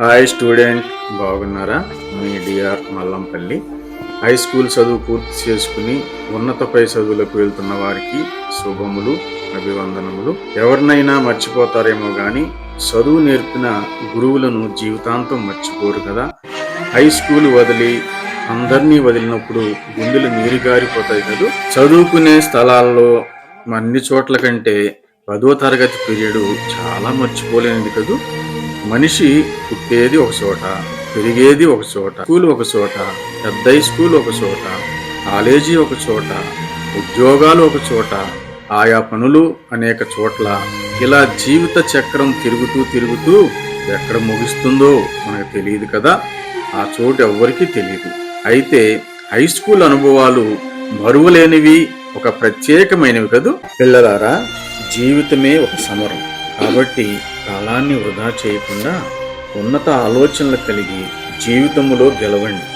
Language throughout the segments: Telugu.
హాయ్ స్టూడెంట్ బాగున్నారా? మీ D R Mallampalli. High school చదువు పూర్తి చేసుకుని ఉన్నతపై చదువులకు వెళ్తున్న వారికి శుభములు అభివందనములు. ఎవరినైనా మర్చిపోతారేమో కానీ చదువు నేర్పిన గురువులను జీవితాంతం మర్చిపోరు కదా. హై స్కూల్ వదిలి అందరినీ వదిలినప్పుడు గుండెలు నీరు గారిపోతాయి కదా. చదువుకునే స్థలాల్లో అన్ని చోట్ల కంటే పదో తరగతి పీరియడ్ చాలా మర్చిపోలేనిది కదా. మనిషి పుట్టేది ఒక చోట పెరిగేది ఒక చోట స్కూల్ ఒక చోట పెద్ద స్కూల్ ఒక చోట కాలేజీ ఒక చోట ఉద్యోగాలు ఒక చోట ఆయా పనులు అనేక చోట్ల ఇలా జీవిత చక్రం తిరుగుతూ తిరుగుతూ ఎక్కడ ముగుస్తుందో మనకు తెలియదు కదా? ఆ చోటు ఎవ్వరికీ తెలియదు అయితే హై స్కూల్ అనుభవాలు మరువలేనివి ఒక ప్రత్యేకమైనవి కదూ? పిల్లలారా జీవితమే ఒక సమరం. కాబట్టి కాలాన్ని వృధా చేయకుండా ఉన్నత ఆలోచనలు కలిగి జీవితంలో గెలవండి.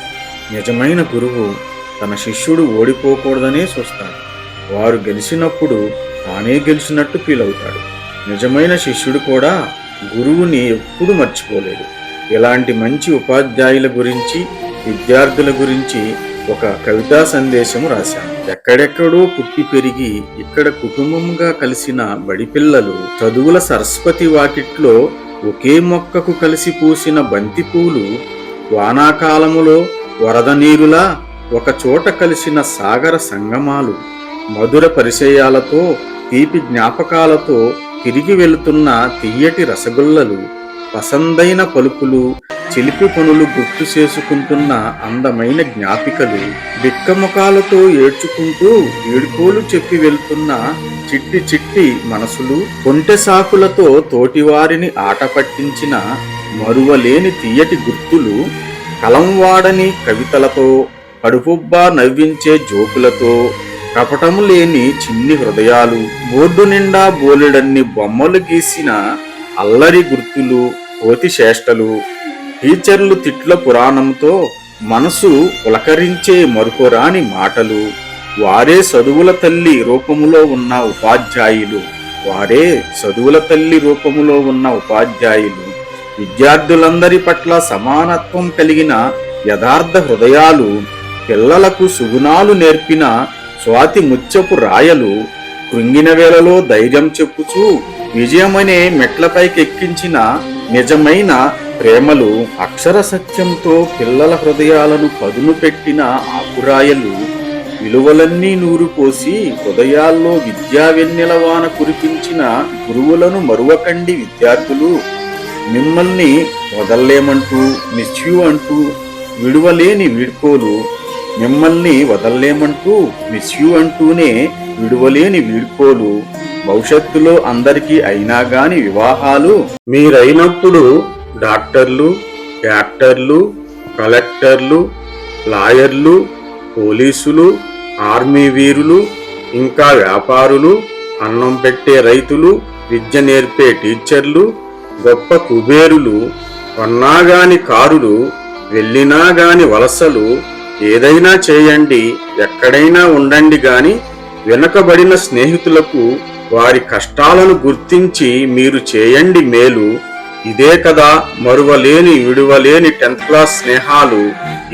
నిజమైన గురువు తన శిష్యుడు ఓడిపోకూడదనే చూస్తాడు. వారు గెలిచినప్పుడు తానే గెలిచినట్టు ఫీల్ అవుతాడు నిజమైన శిష్యుడు కూడా గురువుని ఎప్పుడు మర్చిపోలేడు ఇలాంటి మంచి ఉపాధ్యాయుల గురించి విద్యార్థుల గురించి ఒక కవితా సందేశం రాశాను. ఎక్కడెక్కడో పుట్టి పెరిగి ఇక్కడ కుటుంబంగా కలిసిన బడిపిల్లలు చదువుల సరస్వతి వాకిట్లో ఒకే మొక్కకు కలిసి పూసిన బంతి పూలు వానాకాలములో వరద నీరులా ఒక చోట కలిసిన సాగర సంగమాలు మధుర పరిచయాలతో తీపి జ్ఞాపకాలతో తిరిగి వెళుతున్న తియ్యటి రసగుల్లలు పసందైన పలుకులు చిలిపి పనులు గుర్తు చేసుకుంటున్న అందమైన జ్ఞాపికలు బిక్కముఖాలతో ఏడ్చుకుంటూ ఏడుకోలు చెప్పి వెళ్తున్న చిట్టి చిట్టి మనసులు కొంటె సాకులతో తోటివారిని ఆట పట్టించిన మరువలేని తీయటి గుర్తులు కలం వాడని కవితలతో కడుపుబ్బా నవ్వించే జోకులతో కపటము లేని చిన్ని హృదయాలు బోర్డు నిండా బోలెడన్ని బొమ్మలు గీసిన అల్లరి గుర్తులు కోతి చేష్టలు టీచర్లు తిట్ల పురాణంతో మనసు పులకరించే మరుపురాని మాటలు. వారే చదువుల తల్లి రూపములో ఉన్న ఉపాధ్యాయులు. వారే చదువుల తల్లి రూపములో ఉన్న ఉపాధ్యాయులు. విద్యార్థులందరి పట్ల సమానత్వం కలిగిన యథార్థ హృదయాలు పిల్లలకు సుగుణాలు నేర్పిన స్వాతి ముచ్చపు రాయలు కృంగిన వేళలో ధైర్యం చెప్పుచూ విజయమనే మెట్లపైకెక్కించిన నిజమైన ప్రేమలు అక్షర సత్యంతో పిల్లల హృదయాలను పదును పెట్టిన ఆకురాయలు విలువలన్నీ నూరు పోసి హృదయాల్లో విద్యా వెన్నెలవాన కురిపించిన గురువులను మరువకండి విద్యార్థులు. మిమ్మల్ని వదల్లేమంటూ మిస్యూ అంటూ విడువలేని వీడ్కోలు. మిమ్మల్ని వదల్లేమంటూ మిస్యూ అంటూనే విడువలేని వీడ్కోలు. భవిష్యత్తులో అందరికీ అయినా గాని వివాహాలు. మీరైనప్పుడు డాక్టర్లు యాక్టర్లు కలెక్టర్లు లాయర్లు పోలీసులు ఆర్మీ వీరులు ఇంకా వ్యాపారులు అన్నం పెట్టే రైతులు విద్య నేర్పే టీచర్లు గొప్ప కుబేరులు కొన్నాగాని కారులు వెళ్ళినా గాని వలసలు ఏదైనా చేయండి ఎక్కడైనా ఉండండి గాని వెనకబడిన స్నేహితులకు వారి కష్టాలను గుర్తించి మీరు చేయండి మేలు. ఇదే కదా మరువలేని విడువలేని టెన్త్ క్లాస్ స్నేహాలు.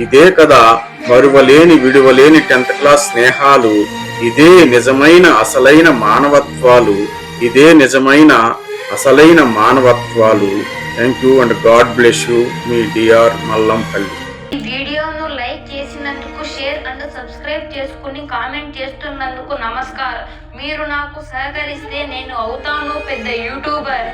ఇదే కదా మరువలేని విడువలేని టెన్త్ క్లాస్ స్నేహాలు. ఇదే నిజమైన అసలైన మానవత్వాలు. ఇదే నిజమైన అసలైన మానవత్వాలు. Thank you and god bless you me D R Mallampalli. వీడియోను లైక్ చేసినందుకు షేర్ అండ్ సబ్స్క్రైబ్ చేసుకుని కామెంట్ చేస్తున్నందుకు నమస్కారం. మీరు నాకు సహకరిస్తే నేను అవుతాను పెద్ద యూట్యూబర్.